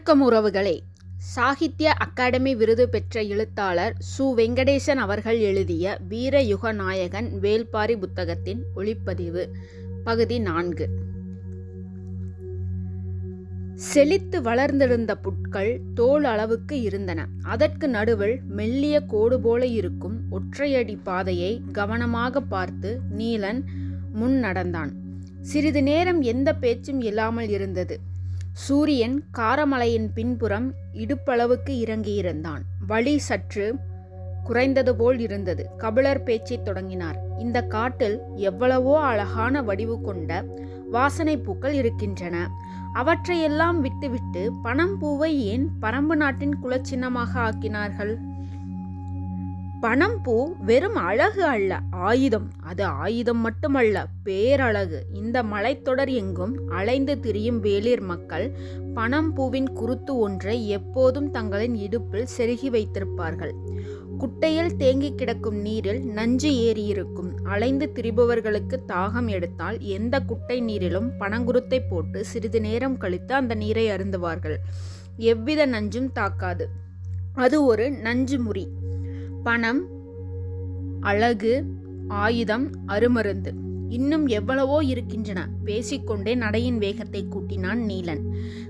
வணக்கம் உறவுகளே. சாகித்ய அகாடமி விருது பெற்ற எழுத்தாளர் சு. வெங்கடேசன் அவர்கள் எழுதிய வீரயுக நாயகன் வேல்பாரி புத்தகத்தின் ஒளிப்பதிவு பகுதி நான்கு. செழித்து வளர்ந்திருந்த புட்கள் தோல் அளவுக்கு இருந்தன. அதற்கு நடுவில் மெல்லிய கோடு போல இருக்கும் ஒற்றையடி பாதையை கவனமாக பார்த்து நீலன் முன் நடந்தான். சிறிது நேரம் எந்த பேச்சும் இல்லாமல் இருந்தது. சூரியன் காரமலையின் பின்புறம் இடுப்பளவுக்கு இறங்கியிருந்தான். வழி சற்று குறைந்தது போல் இருந்தது. கபிலர் பேச்சைத் தொடங்கினார். இந்த காட்டில் எவ்வளவோ அழகான வடிவு கொண்ட வாசனை பூக்கள் இருக்கின்றன. அவற்றையெல்லாம் விட்டுவிட்டு பணம் பூவை ஏன் பரம்பு நாட்டின் குலச்சின்னமாக ஆக்கினார்கள்? பணம் பூ வெறும் அழகு அல்ல ஆயுதம். அது ஆயுதம் மட்டுமல்ல பேரழகு. இந்த மலைத்தொடர் எங்கும் அலைந்து திரியும் வேளிர் மக்கள் பனம்பூவின் குருத்து ஒன்றை எப்போதும் தங்களின் இடுப்பில் செருகி வைத்திருப்பார்கள். குட்டையில் தேங்கி கிடக்கும் நீரில் நஞ்சு ஏறியிருக்கும். அலைந்து திரிபவர்களுக்கு தாகம் எடுத்தால் எந்த குட்டை நீரிலும் பனங்குருத்தை போட்டு சிறிது நேரம் கழித்து அந்த நீரை அருந்துவார்கள். எவ்வித நஞ்சும் தாக்காது. அது ஒரு நஞ்சு முறி. பணம் அழகு ஆயுதம் அருமருந்து. இன்னும் எவ்வளவோ இருக்கின்றன. பேசிக்கொண்டே நடையின் வேகத்தை கூட்டினான் நீலன்.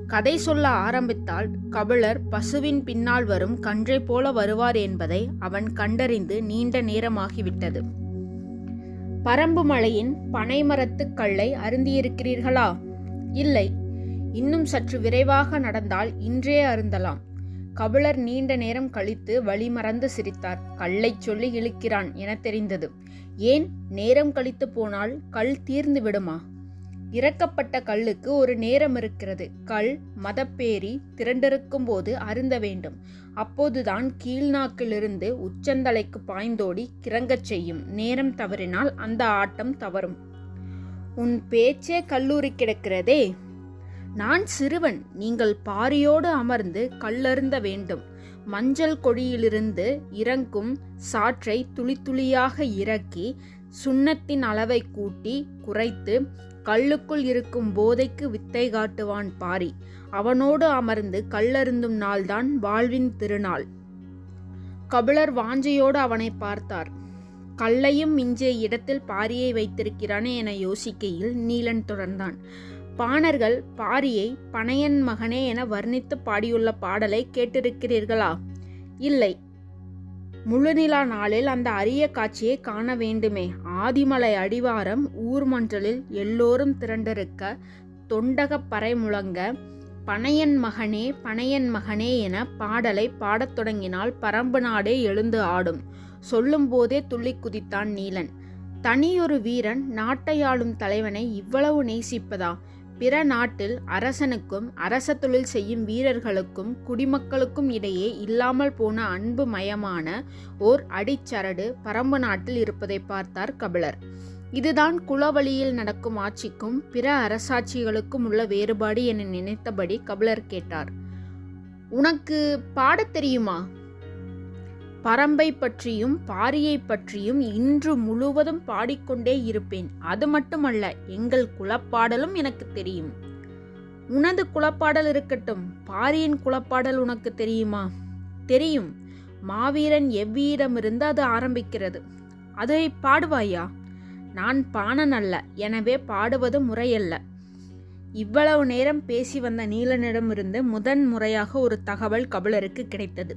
கதை சொல்ல ஆரம்பித்தால் கபிலர் பசுவின் பின்னால் வரும் கன்றை போல வருவார் என்பதை அவன் கண்டறிந்து நீண்ட நேரமாகிவிட்டது. பரம்பு மலையின் பனைமரத்துக் கல்லை அருந்தியிருக்கிறீர்களா? இல்லை. இன்னும் சற்று விரைவாக நடந்தால் இன்றே அருந்தலாம். கபிலர் நீண்ட நேரம் கழித்து வழிமறந்து சிரித்தார். கல்லைச் சொல்லி இழுக்கிறான் என தெரிந்தது. ஏன்? நேரம் கழித்து போனால் கல் தீர்ந்து விடுமா? இறக்கப்பட்ட கல்லுக்கு ஒரு நேரம் இருக்கிறது. கல் மதப்பேறி திரண்டிருக்கும் போது அருந்த வேண்டும். அப்போதுதான் கீழ்நாக்கிலிருந்து உச்சந்தலைக்கு பாய்ந்தோடி கிறங்கச் செய்யும். நேரம் தவறினால் அந்த ஆட்டம் தவறும். உன் பேச்சே கல்லூரி கிடக்கிறதே! நான் சிறுவன் நீங்கள் பாரியோடு அமர்ந்து கல்லருந்த வேண்டும். மஞ்சள் கொடியிலிருந்து இறங்கும் சாற்றை துளித்துளியாக இறக்கி சுண்ணத்தின் அளவை கூட்டி குறைத்து கல்லுக்குள் இருக்கும் போதைக்கு வித்தை காட்டுவான் பாரி. அவனோடு அமர்ந்து கல்லருந்தும் நாள்தான் வாழ்வின் திருநாள். கபிலர் வாஞ்சையோடு அவனை பார்த்தார். கல்லையும் மிஞ்சிய இடத்தில் பாரியை வைத்திருக்கிறானே என யோசிக்கையில் நீலன் தொடர்ந்தான். பாணர்கள் பாரியை பனையன் மகனே என வர்ணித்து பாடியுள்ள பாடலை கேட்டிருக்கிறீர்களா? இல்லை. முழுநிலா நாளில் அந்த அரிய காட்சியை காண வேண்டுமே. ஆதிமலை அடிவாரம் ஊர்மன்றலில் எல்லோரும் திரண்டிருக்க தொண்டகப் பறை முழங்க பனையன் மகனே பனையன் மகனே என பாடலை பாடத் தொடங்கினால் பரம்பு நாடே எழுந்து ஆடும். சொல்லும்போதே துள்ளி குதித்தான் நீலன். தனியொரு வீரன் நாட்டை ஆளும் தலைவனை இவ்வளவு நேசிப்பதா? பிற நாட்டில் அரசனுக்கும் அரச தொழில் செய்யும் வீரர்களுக்கும் குடிமக்களுக்கும் இடையே இல்லாமல் போன அன்பு மயமான ஓர் அடிச்சரடு பரம்பு நாட்டில் இருப்பதை பார்த்தார் கபிலர். இதுதான் குலவழியில் நடக்கும் ஆட்சிக்கும் பிற அரசாட்சிகளுக்கும் உள்ள வேறுபாடு என நினைத்தபடி கபிலர் கேட்டார். உனக்கு பாடத் தெரியுமா? பரம்பை பற்றியும் பாரியை பற்றியும் இன்று முழுவதும் பாடிக்கொண்டே இருப்பேன். அது மட்டுமல்ல எங்கள் குலப்பாடலும் எனக்கு தெரியும். உனது குலப்பாடல் இருக்கட்டும் பாரியின் குலப்பாடல் உனக்கு தெரியுமா? தெரியும். மாவீரன் எவ்வியிடமிருந்து அது ஆரம்பிக்கிறது? அதை பாடுவாயா? நான் பாணன் அல்ல எனவே பாடுவது முறையல்ல. இவ்வளவு நேரம் பேசி வந்த நீலனிடமிருந்து முதன் முறையாக ஒரு தகவல் கபிலருக்கு கிடைத்தது.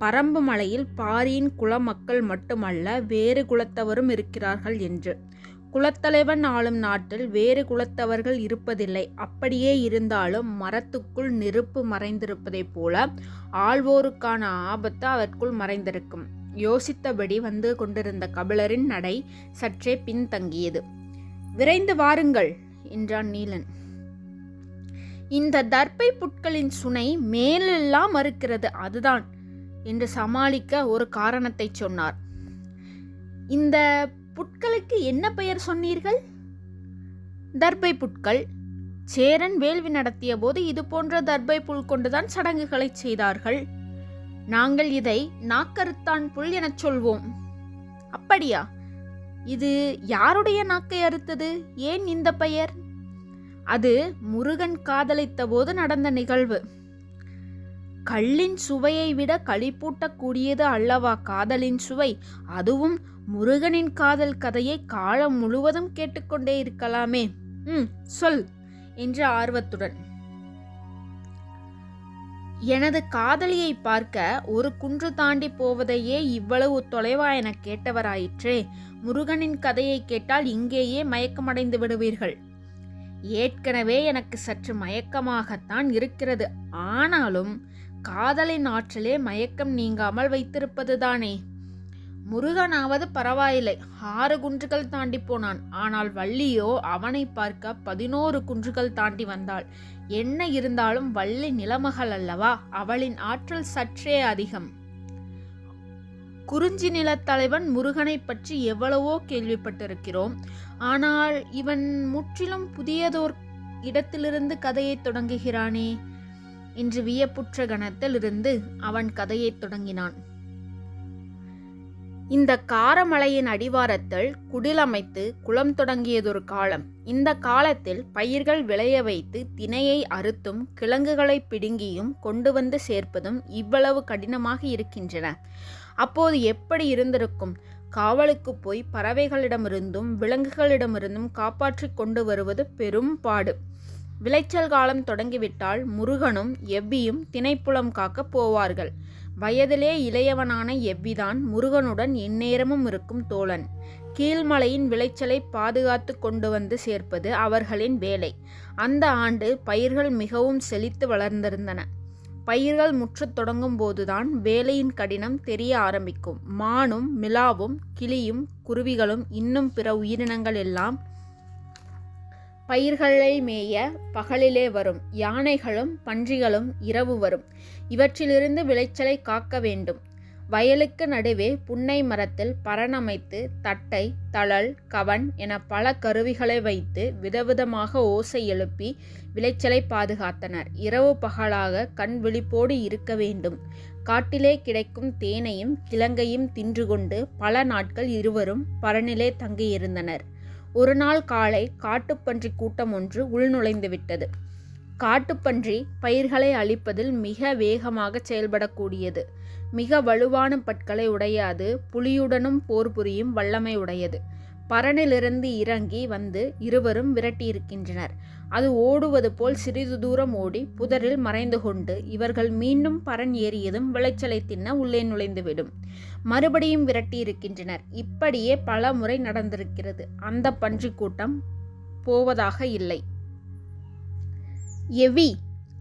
பரம்பு மலையில் பாரியின் குல மக்கள் மட்டுமல்ல வேறு குலத்தவரும் இருக்கிறார்கள் என்று. குலத்தலைவன் ஆளும் நாட்டில் வேறு குலத்தவர்கள் இருப்பதில்லை. அப்படியே இருந்தாலும் மரத்துக்குள் நெருப்பு மறைந்திருப்பதைப் போல ஆள்வோருக்கான ஆபத்து அதற்குள் மறைந்திருக்கும். யோசித்தபடி வந்து கொண்டிருந்த கபிலரின் நடை சற்றே பின்தங்கியது. விரைந்து வாருங்கள் என்றான் நீலன். இந்த தர்ப்பை புட்களின் சுனை மேலெல்லாம் மறுக்கிறது அதுதான். என்று சமாளிக்க ஒரு காரணத்தை சொன்னார். இந்த புட்களுக்கு என்ன பெயர் சொன்னீர்கள்? தர்பை புட்கள். சேரன் வேள்வி நடத்திய போது இது போன்ற தர்பை புல் கொண்டுதான் சடங்குகளை செய்தார்கள். நாங்கள் இதை நாக்கருத்தான் புல் எனச் சொல்வோம். அப்படியா? இது யாருடைய நாக்கை அறுத்தது? ஏன் இந்த பெயர்? அது முருகன் காதலித்த போது நடந்த நிகழ்வு. கள்ளின் சுவையை விட களிப்பூட்டக்கூடியது அல்லவா காதலின் சுவை? அதுவும் முருகனின் காதல் கதையை காலம் முழுவதும் கேட்டுக்கொண்டே இருக்கலாமே. ம் சொல் என்று ஆர்வத்துடன். எனது காதலியை பார்க்க ஒரு குன்று தாண்டி போவதையே இவ்வளவு தொலைவா என கேட்டவராயிற்றே. முருகனின் கதையை கேட்டால் இங்கேயே மயக்கமடைந்து விடுவீர்கள். ஏற்கனவே எனக்கு சற்று மயக்கமாகத்தான் இருக்கிறது. ஆனாலும் காதலின் ஆற்றலே மயக்கம் நீங்காமல் வைத்திருப்பதுதானே. முருகனாவது பரவாயில்லை. ஆறு குன்றுகள் தாண்டி போனான். ஆனால் வள்ளியோ அவனை பார்க்க பதினோரு குன்றுகள் தாண்டி வந்தாள். என்ன இருந்தாலும் வள்ளி நிலமகள் அல்லவா? அவளின் ஆற்றல் சற்றே அதிகம். குறிஞ்சி நிலத்தலைவன் முருகனை பற்றி எவ்வளவோ கேள்விப்பட்டிருக்கிறோம். ஆனால் இவன் முற்றிலும் புதியதோர் இடத்திலிருந்து கதையை தொடங்குகிறானே. என்று வியப்புற்ற கணத்திலிருந்து அவன் கதையைத் தொடங்கினான். இந்த காரமலையின் அடிவாரத்தில் குடிலமைத்து குளம் தொடங்கியதொரு காலம். இந்த காலத்தில் பயிர்கள் விளைய வைத்து தினையை அறுத்தும் கிழங்குகளை பிடுங்கியும் கொண்டு வந்து சேர்ப்பதும் இவ்வளவு கடினமாக இருக்கின்றன. அப்போது எப்படி இருந்திருக்கும்? காவலுக்கு போய் பறவைகளிடமிருந்தும் விலங்குகளிடமிருந்தும் காப்பாற்றி கொண்டு வருவது பெரும் பாடு. விளைச்சல் காலம் தொடங்கிவிட்டால் முருகனும் எவ்வியும் திணைப்புலம் காக்கப் போவார்கள். வயதிலே இளையவனான எவ்விதான் முருகனுடன் எந்நேரமும் இருக்கும் தோழன். கீழ்மலையின் விளைச்சலை பாதுகாத்து கொண்டு வந்து சேர்ப்பது அவர்களின் வேலை. அந்த ஆண்டு பயிர்கள் மிகவும் செழித்து வளர்ந்திருந்தன. பயிர்கள் முற்றத் தொடங்கும் போதுதான் வேலையின் கடினம் தெரிய ஆரம்பிக்கும். மானும் மிலாவும் கிளியும் குருவிகளும் இன்னும் பிற உயிரினங்கள் எல்லாம் பயிர்களை மேய பகலிலே வரும். யானைகளும் பன்றிகளும் இரவு வரும். இவற்றிலிருந்து விளைச்சலை காக்க வேண்டும். வயலுக்கு நடுவே புன்னை மரத்தில் பரணமைத்து தட்டை தளல் கவன் என பல கருவிகளை வைத்து விதவிதமாக ஓசை எழுப்பி விளைச்சலை பாதுகாத்தனர். இரவு பகலாக கண் விழிப்போடு இருக்க வேண்டும். காட்டிலே கிடைக்கும் தேனையும் கிழங்கையும் தின்று கொண்டு பல நாட்கள் இருவரும் பரனிலே தங்கியிருந்தனர். ஒரு நாள் காலை காட்டுப்பன்றி கூட்டம் ஒன்று உள்நுழைந்து விட்டது காட்டுப்பன்றி பயிர்களை அழிப்பதில் மிக வேகமாக செயல்படக்கூடியது. மிக வலுவான பற்களை உடையாது புலியுடனும் போர் புரியும் வல்லமை உடையது. பரனிலிருந்து இறங்கி வந்து இருவரும் விரட்டியிருக்கின்றனர். அது ஓடுவது போல் சிறிது தூரம் ஓடி புதரில் மறைந்து கொண்டு இவர்கள் மீண்டும் பரன் ஏறியதும் விளைச்சலை தின்ன உள்ளே நுழைந்துவிடும். மறுபடியும் விரட்டி இருக்கின்றனர் இப்படியே பல முறை நடந்திருக்கிறது. அந்த பன்றி கூட்டம் போவதாக இல்லை. எவி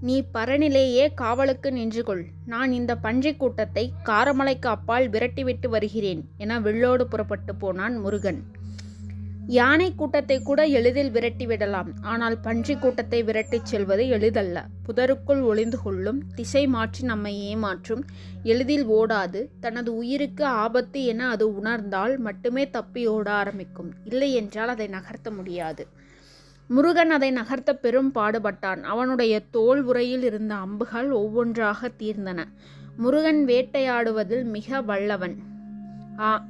நீ பரனிலேயே காவலுக்கு நின்று கொள் நான் இந்த பன்றி கூட்டத்தை காரமலைக்கு அப்பால் விரட்டிவிட்டு வருகிறேன் என வில்லோடு புறப்பட்டு போனான் முருகன். யானை கூட்டத்தை கூட எளிதில் விரட்டி விடலாம். ஆனால் பன்றி கூட்டத்தை விரட்டிச் செல்வது எளிதல்ல. புதருக்குள் ஒளிந்து கொள்ளும் திசை மாற்றி நம்மை ஏமாற்றும் எளிதில் ஓடாது. தனது உயிருக்கு ஆபத்து என அது உணர்ந்தால் மட்டுமே தப்பி ஓட ஆரம்பிக்கும். இல்லை என்றால் அதை நகர்த்த முடியாது. முருகன் அதை நகர்த்த பெரும் பாடுபட்டான். அவனுடைய தோல் உரையில் இருந்த அம்புகள் ஒவ்வொன்றாக தீர்ந்தன. முருகன் வேட்டையாடுவதில் மிக வல்லவன்.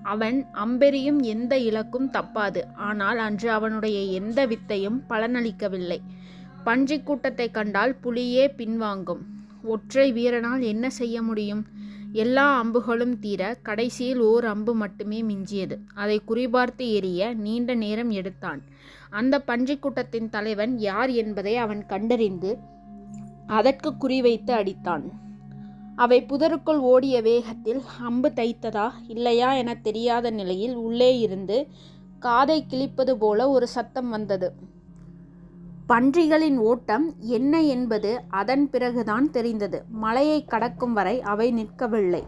அவன் அம்பெரியும் எந்த இலக்கும் தப்பாது. ஆனால் அன்று அவனுடைய எந்த வித்தையும் பலனளிக்கவில்லை. பன்றி கூட்டத்தை கண்டால் புலியே பின்வாங்கும். ஒற்றை வீரனால் என்ன செய்ய முடியும்? எல்லா அம்புகளும் தீர கடைசியில் ஓர் அம்பு மட்டுமே மிஞ்சியது. அதை குறிபார்த்து எரிய நீண்ட நேரம் எடுத்தான். அந்த பன்றி கூட்டத்தின் தலைவன் யார் என்பதை அவன் கண்டறிந்து அதற்கு குறிவைத்து அடித்தான். அவை புதருக்குள் ஓடிய வேகத்தில் அம்பு தைத்ததா இல்லையா என தெரியாத நிலையில் உள்ளே இருந்து காதை கிழிப்பது போல ஒரு சத்தம் வந்தது. பன்றிகளின் ஓட்டம் என்ன என்பது அதன் பிறகுதான் தெரிந்தது. மலையை கடக்கும் வரை அவை நிற்கவில்லை.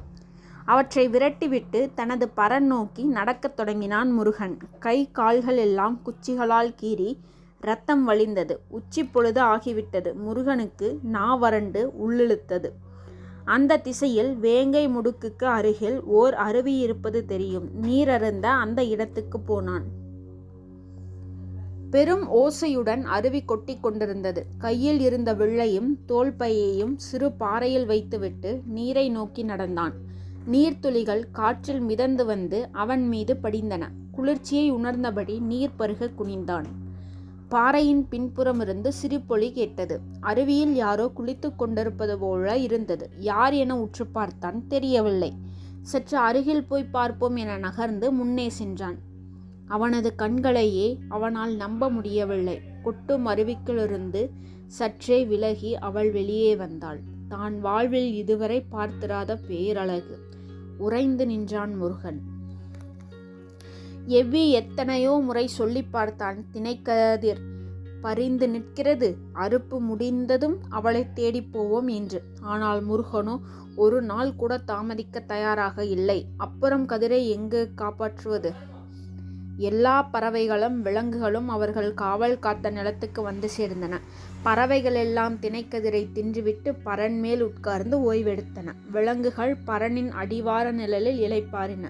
அவற்றை விரட்டிவிட்டு தனது பரன் நோக்கி நடக்கத் தொடங்கினான் முருகன். கை கால்கள் எல்லாம் குச்சிகளால் கீறி ரத்தம் வழிந்தது. உச்சி பொழுது ஆகிவிட்டது. முருகனுக்கு நா வறண்டு உள்ளிழுத்தது. அந்த திசையில் வேங்கை முடுக்குக்கு அருகில் ஓர் அருவி இருப்பது தெரியும். நீரருந்த அந்த இடத்துக்கு போனான். பெரும் ஓசையுடன் அருவி கொட்டி கொண்டிருந்தது. கையில் இருந்த வில்லையும் தோல்பையையும் சிறு பாறையில் வைத்துவிட்டு நீரை நோக்கி நடந்தான். நீர்த்துளிகள் காற்றில் மிதந்து வந்து அவன் மீது படிந்தன. குளிர்ச்சியை உணர்ந்தபடி நீர் பருக குனிந்தான். பாறையின் பின்புறமிருந்து சிரிப்பொலி கேட்டது. அருவியில் யாரோ குளித்து கொண்டிருப்பது போல இருந்தது. யார் என உற்று பார்த்தான் தெரியவில்லை. சற்று அருகில் போய் பார்ப்போம் என நகர்ந்து முன்னே சென்றான். அவனது கண்களையே அவனால் நம்ப முடியவில்லை. கொட்டும் அருவிக்கிலிருந்து சற்றே விலகி அவள் வெளியே வந்தாள். தான் வாழ்வில் இதுவரை பார்த்திராத பேரழகு. உறைந்து நின்றான் முருகன். எவ்வி எத்தனையோ முறை சொல்லி பார்த்தான் திணைக்கதிர். பரிந்து நிற்கிறது. அறுப்பு முடிந்ததும் அவளை தேடிப் போவோம் என்று. ஆனால் முருகனோ ஒரு நாள் கூட தாமதிக்க தயாராக இல்லை. அப்புறம் கதிரை எங்கு காப்பாற்றுவது? எல்லா பறவைகளும் விலங்குகளும் அவர்கள் காவல் காத்த நிலத்துக்கு வந்து சேர்ந்தன. பறவைகள் எல்லாம் திணைக்கதிரை தின்றுவிட்டு பரன் மேல் உட்கார்ந்து ஓய்வெடுத்தன. விலங்குகள் பரனின் அடிவார நிழலில் இளைப்பாறின.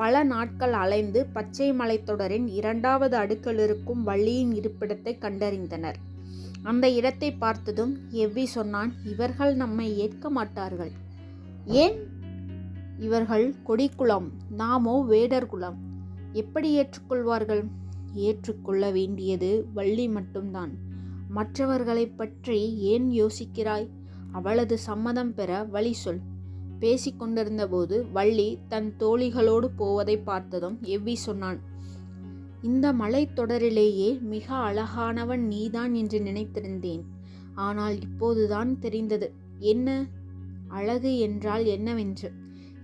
பல நாட்கள் அலைந்து பச்சை மலைத்தொடரின் இரண்டாவது அடுக்கலிருக்கும் வள்ளியின் இருப்பிடத்தை கண்டறிந்தனர். அந்த இடத்தை பார்த்ததும் எவ்வி சொன்னான் இவர்கள் நம்மை ஏற்க மாட்டார்கள். ஏன்? இவர்கள் கொடிக்குளம் நாமோ வேடர் குலம் எப்படி ஏற்றுக்கொள்வார்கள்? ஏற்றுக்கொள்ள வேண்டியது வள்ளி மட்டும்தான். மற்றவர்களை பற்றி ஏன் யோசிக்கிறாய்? அவளது சம்மதம் பெற வழி சொல். பேசிக்கொண்டிருந்தபோது வள்ளி தன் தோழிகளோடு போவதை பார்த்ததும் எவ்வி சொன்னான் இந்த மலைத்தொடரிலேயே மிக அழகானவன் நீதான் என்று நினைத்திருந்தேன். ஆனால் இப்போதுதான் தெரிந்தது. என்ன? அழகு என்றால் என்னவென்று.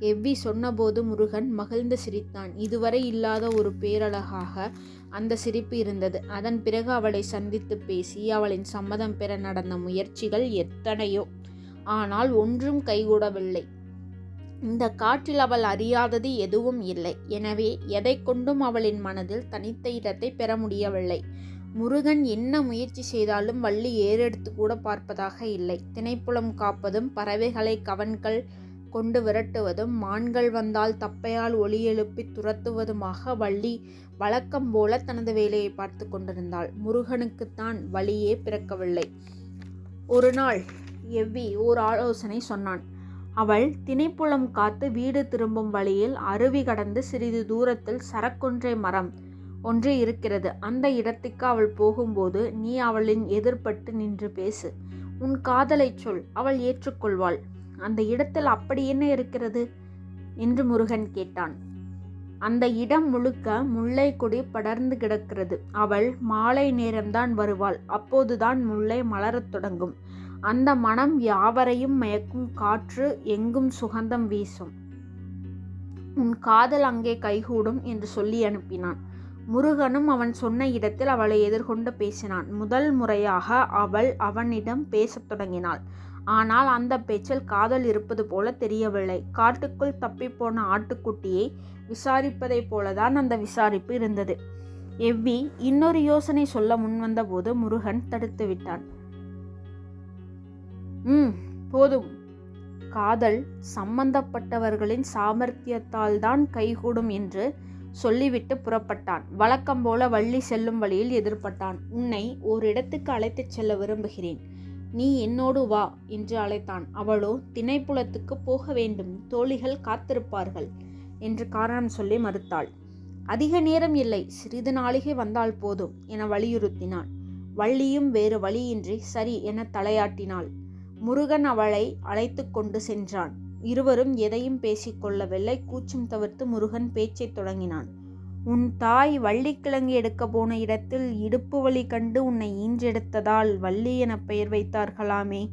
எவ்வி சொன்னபோது முருகன் மகிழ்ந்து சிரித்தான். இதுவரை இல்லாத ஒரு பேரழகாக அந்த சிரிப்பு இருந்தது. அதன் பிறகு அவளை சந்தித்து பேசி அவளின் சம்மதம் பெற நடந்த முயற்சிகள் எத்தனையோ. ஆனால் ஒன்றும் கைகூடவில்லை. இந்த காற்றில் அவள் அறியாதது எதுவும் இல்லை. எனவே எதை கொண்டும் அவளின் மனதில் தனித்த இடத்தை பெற முடியவில்லை. முருகன் என்ன முயற்சி செய்தாலும் வள்ளி ஏறெடுத்து கூட பார்ப்பதாக இல்லை. திணைப்புலம் காப்பதும் பறவைகளை கவன்கள் கொண்டு விரட்டுவதும் மான்கள் வந்தால் தப்பையால் ஒளி எழுப்பி துரத்துவதுமாக வள்ளி வழக்கம் போல தனது வேலையை பார்த்து கொண்டிருந்தாள். முருகனுக்குத்தான் வழியே பிறக்கவில்லை. ஒரு நாள் எவ்வி ஓர் ஆலோசனை சொன்னான். அவள் தினைப்புலம் காத்து வீடு திரும்பும் வழியில் அருவி கடந்து சிறிது தூரத்தில் சரக்கொன்றை மரம் ஒன்று இருக்கிறது. அந்த இடத்துக்கு அவள் போகும்போது நீ அவளின் எதிர்பட்டு நின்று பேசு. உன் காதலை சொல் அவள் ஏற்றுக்கொள்வாள். அந்த இடத்தில் அப்படி என்ன இருக்கிறது? என்று முருகன் கேட்டான். அந்த இடம் முழுக்க முல்லை கொடி படர்ந்து கிடக்கிறது. அவள் மாலை நேரம்தான் வருவாள். அப்போதுதான் முல்லை மலரத் தொடங்கும். அந்த மனம் யாவரையும் மயக்கும் காற்று எங்கும் சுகந்தம் வீசும். உன் காதல் அங்கே கைகூடும் என்று சொல்லி அனுப்பினான். முருகனும் அவன் சொன்ன இடத்தில் அவளை எதிர்கொண்டு பேசினான். முதல் முறையாக அவள் அவனிடம் பேசத் தொடங்கினாள். ஆனால் அந்த பேச்சில் காதல் இருப்பது போல தெரியவில்லை. காட்டுக்குள் தப்பிப்போன ஆட்டுக்குட்டியை விசாரிப்பதைப் போலதான் அந்த விசாரிப்பு இருந்தது. எவ்வி இன்னொரு யோசனை சொல்ல முன்வந்தபோது முருகன் தடுத்து விட்டான். ம் போதும். காதல் சம்பந்தப்பட்டவர்களின் சாமர்த்தியத்தால் தான் கைகூடும் என்று சொல்லிவிட்டு புறப்பட்டான். வழக்கம் போல வள்ளி செல்லும் வழியில் எதிர்பட்டான். உன்னை ஓரிடத்துக்கு அழைத்துச் செல்ல விரும்புகிறேன். நீ என்னோடு வா என்று அழைத்தான். அவளோ திணைப்புலத்துக்கு போக வேண்டும். தோழிகள் காத்திருப்பார்கள் என்று காரணம் சொல்லி மறுத்தாள். அதிக நேரம் இல்லை. சிறிது நாளிகை வந்தால் போதும் என வலியுறுத்தினான். வள்ளியும் வேறு வழியின்றி சரி என தலையாட்டினாள். முருகன் அவளை அழைத்து கொண்டு சென்றான். இருவரும் எதையும் பேசிக்கொள்ளவில்லை கூச்சம் தவிர்த்து முருகன் பேச்சைத் தொடங்கினான். உன் தாய் வள்ளிக்கிழங்கு எடுக்க போன இடத்தில் இடுப்பு வலி கண்டு உன்னை ஈன்றெடுத்ததால் வள்ளி என பெயர் வைத்தார்களாமே.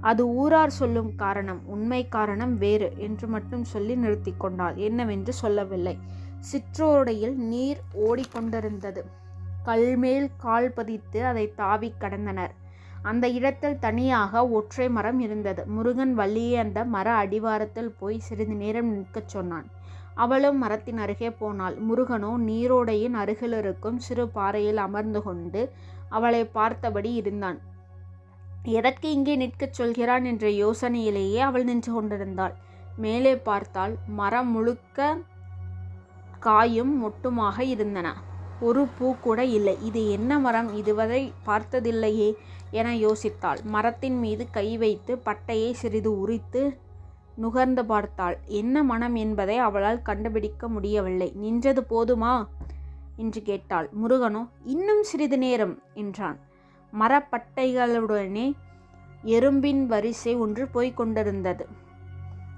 அது ஊரார் சொல்லும் காரணம் உண்மை காரணம் வேறு என்று மட்டும் சொல்லி நிறுத்தி கொண்டாள். என்னவென்று சொல்லவில்லை. சிற்றோடையில் நீர் ஓடிக்கொண்டிருந்தது கல்மேல் கால் பதித்து அதை தாவி கடந்தனர். அந்த இடத்தில் தனியாக ஒற்றை மரம் இருந்தது. முருகன் வள்ளியை அந்த மர அடிவாரத்தில் போய் சிறிது நேரம் நிற்கச் சொன்னான். அவளும் மரத்தின் அருகே போனாள். முருகனோ நீரோடையின் அருகில் இருக்கும் சிறு பாறையில் அமர்ந்து கொண்டு அவளை பார்த்தபடி இருந்தான். எதற்கு இங்கே நிற்கச் சொல்கிறான்? என்ற யோசனையிலேயே அவள் நின்று கொண்டிருந்தாள். மேலே பார்த்தால் மரம் முழுக்க காயும் மொட்டுமாக இருந்தன. ஒரு பூ கூட இல்லை. இது என்ன மரம்? இதுவரை பார்த்ததில்லையே என யோசித்தாள். மரத்தின் மீது கை வைத்து பட்டையை சிறிது உரித்து நுகர்ந்து பார்த்தாள். என்ன மனம் என்பதை அவளால் கண்டுபிடிக்க முடியவில்லை. நின்றது போதுமா? என்று கேட்டாள். முருகனோ இன்னும் சிறிது நேரம் என்றான். மரப்பட்டைகளுடனே எறும்பின் வரிசை ஒன்று போய்க் கொண்டிருந்தது.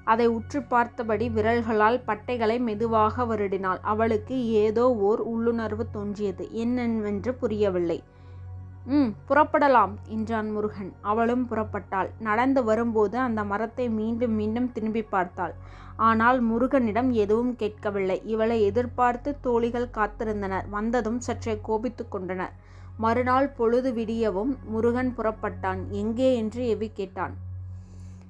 அதை உற்று பார்த்தபடி விரல்களால் பட்டைகளை மெதுவாக வருடினாள். அவளுக்கு ஏதோ ஓர் உள்ளுணர்வு தோன்றியது. என்னவென்று புரியவில்லை. ம் புறப்படலாம் என்றான் முருகன். அவளும் புறப்பட்டாள். நடந்து வரும்போது அந்த மரத்தை மீண்டும் மீண்டும் திரும்பி பார்த்தாள். ஆனால் முருகனிடம் எதுவும் கேட்கவில்லை. இவளை எதிர்பார்த்து தோழிகள் காத்திருந்தனர். வந்ததும் சற்றே கோபித்து கொண்டனர். மறுநாள் பொழுது விடியவும் முருகன் புறப்பட்டான். எங்கே? என்று எவி கேட்டான்.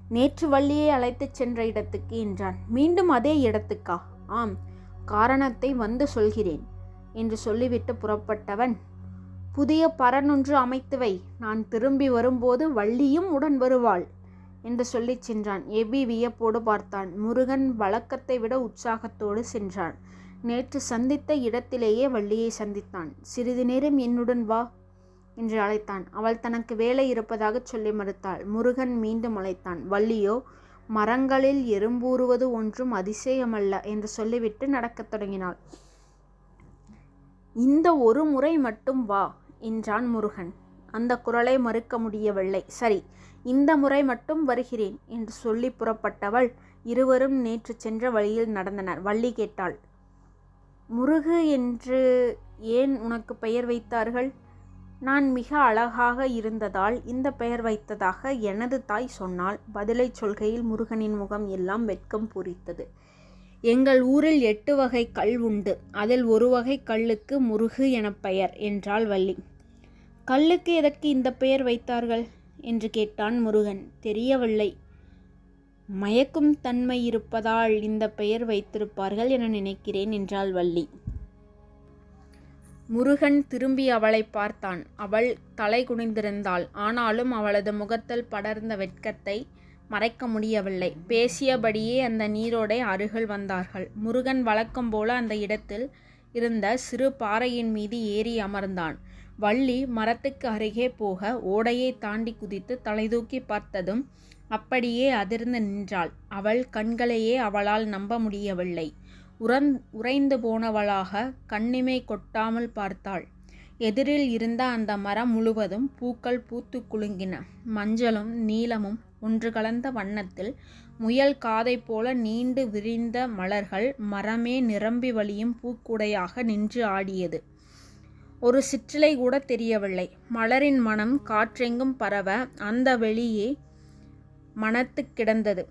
நேற்று வள்ளியை அழைத்துச் சென்ற இடத்துக்கு என்றான். மீண்டும் அதே இடத்துக்கா? ஆம் காரணத்தை வந்து சொல்கிறேன் என்று சொல்லிவிட்டு புறப்பட்டவன். புதிய பரனொன்று அமைத்து வை நான் திரும்பி வரும்போது வள்ளியும் உடன் வருவாள் என்று சொல்லிச் சென்றான். எபி வியப்போடு பார்த்தான். முருகன் வழக்கத்தை விட உற்சாகத்தோடு சென்றான். நேற்று சந்தித்த இடத்திலேயே வள்ளியை சந்தித்தான். சிறிது நேரம் என்னுடன் வா என்று அழைத்தான். அவள் தனக்கு வேலை இருப்பதாகச் சொல்லி மறுத்தாள். முருகன் மீண்டும் அழைத்தான். வள்ளியோ மரங்களில் எறும்பூறுவது ஒன்றும் அதிசயமல்ல என்று சொல்லிவிட்டு நடக்கத் தொடங்கினாள். இந்த ஒரு முறை மட்டும் வா என்றான் முருகன். அந்த குரலை மறுக்க முடியவில்லை. சரி இந்த முறை மட்டும் வருகிறேன் என்று சொல்லி புறப்பட்டவள் இருவரும் நேற்று சென்ற வழியில் நடந்தனர். வள்ளி கேட்டாள். முருகு என்று ஏன் உனக்கு பெயர் வைத்தார்கள்? நான் மிக அழகாக இருந்ததால் இந்த பெயர் வைத்ததாக எனது தாய் சொன்னால் பதிலை சொல்கையில் முருகனின் முகம் எல்லாம் வெட்கம் பூரித்தது. எங்கள் ஊரில் எட்டு வகை கல் உண்டு. அதில் ஒரு வகை கல்லுக்கு முருகு என பெயர் என்றாள் வள்ளி. கல்லுக்கு எதற்கு இந்த பெயர் வைத்தார்கள்? என்று கேட்டான் முருகன். தெரியவில்லை. மயக்கும் தன்மை இருப்பதால் இந்த பெயர் வைத்திருப்பார்கள் என நினைக்கிறேன் என்றாள் வள்ளி. முருகன் திரும்பி அவளை பார்த்தான். அவள் தலை குனிந்திருந்தாள். ஆனாலும் அவளது முகத்தில் படர்ந்த வெட்கத்தை மறைக்க முடியவில்லை. பேசியபடியே அந்த நீரோடை அருகில் வந்தார்கள். முருகன் வழக்கம் போல அந்த இடத்தில் இருந்த சிறு பாறையின் மீது ஏறி அமர்ந்தான். வள்ளி மரத்துக்கு அருகே போக ஓடையை தாண்டி குதித்து தலைதூக்கி பார்த்ததும் அப்படியே அதிர்ந்து நின்றாள். அவள் கண்களையே அவளால் நம்ப முடியவில்லை. உறந் உறைந்து போனவளாக கண்ணிமை கொட்டாமல் பார்த்தாள். எதிரில் இருந்த அந்த மரம் முழுவதும் பூக்கள் பூத்து குலுங்கின. மஞ்சளும் நீலமும் ஒன்று கலந்த வண்ணத்தில் முயல் காதை போல நீண்டு விரிந்த மலர்கள் மரமே நிரம்பி வழியும் பூக்குடையாக நின்று ஆடியது. ஒரு சிற்றிலை கூட தெரியவில்லை. மலரின் மனம் காற்றெங்கும் பரவ அந்த வெளியே மனத்து கிடந்தது.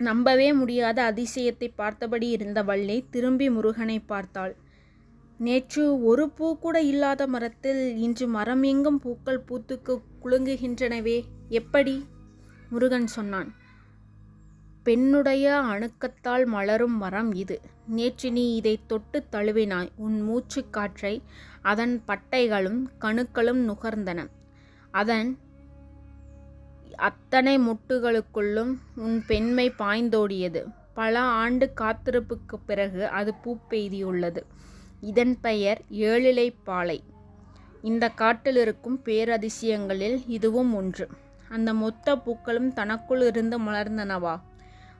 நம்பவே முடியாத அதிசயத்தை பார்த்தபடி இருந்த வள்ளி திரும்பி முருகனை பார்த்தாள். நேற்று ஒரு பூ கூட இல்லாத மரத்தில் இன்று மரம் எங்கும் பூக்கள் பூத்துக்கு குலுங்குகின்றனவே எப்படி? முருகன் சொன்னான். பெண்ணுடைய அணுக்கத்தால் மலரும் மரம் இது. நேற்று நீ இதை தொட்டு தழுவினாய். உன் மூச்சு காற்றை அதன் பட்டைகளும் கணுக்களும் நுகர்ந்தன. அதன் அத்தனை முட்டுகளுக்குள்ளும் உன் பெண்மை பாய்ந்தோடியது. பல ஆண்டு காத்திருப்புக்குப் பிறகு அது பூப்பெய்தியுள்ளது இதன் பெயர் ஏழிலை பாலை. இந்த காட்டில் இருக்கும் பேரதிசயங்களில் இதுவும் ஒன்று. அந்த மொத்த பூக்களும் தனக்குள் இருந்து மலர்ந்தனவா?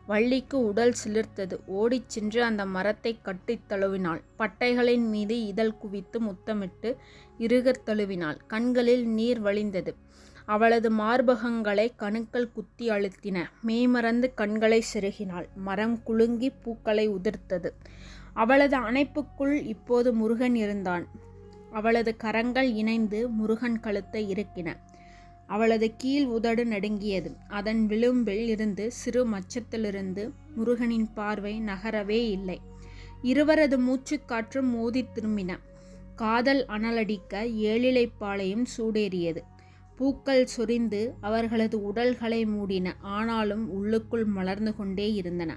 வள்ளிக்கு உடல் சிலிர்த்தது. ஓடிச் சென்று அந்த மரத்தை கட்டித் தழுவினாள். பட்டைகளின் மீது இதழ் குவித்து முத்தமிட்டு இறுகத் தழுவினாள். கண்களில் நீர் வழிந்தது. அவளது மார்பகங்களை கணுக்கள் குத்தி அழுத்தின. மெய்மறந்து கண்களை செருகினாள். மரம் குலுங்கி பூக்களை உதிர்த்தது. அவளது அணைப்புக்குள் இப்போது முருகன் இருந்தான். அவளது கரங்கள் இணைந்து முருகன் கழுத்தை இறுக்கின. அவளது கீழ் உதடு நடுங்கியது. அதன் விளிம்பில் இருந்து சிறு மச்சத்திலிருந்து முருகனின் பார்வை நகரவே இல்லை. இருவரது மூச்சுக்காற்றும் மோதி திரும்பின. காதல் அனலடிக்க ஏழிலைப்பாளையும் சூடேறியது. பூக்கள் சொரிந்து அவர்களது உடல்களை மூடின ஆனாலும் உள்ளுக்குள் மலர்ந்து கொண்டே இருந்தன.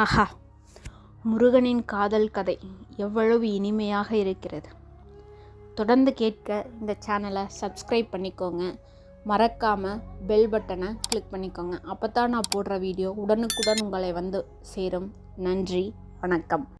ஆஹா முருகனின் காதல் கதை எவ்வளவு இனிமையாக இருக்கிறது. தொடர்ந்து கேட்க இந்த சேனலை சப்ஸ்கிரைப் பண்ணிக்கோங்க. மறக்காமல் பெல் பட்டனை கிளிக் பண்ணிக்கோங்க. அப்போ தான் நான் போடுற வீடியோ உடனுக்குடன் உங்களை வந்து சேரும். நன்றி வணக்கம்.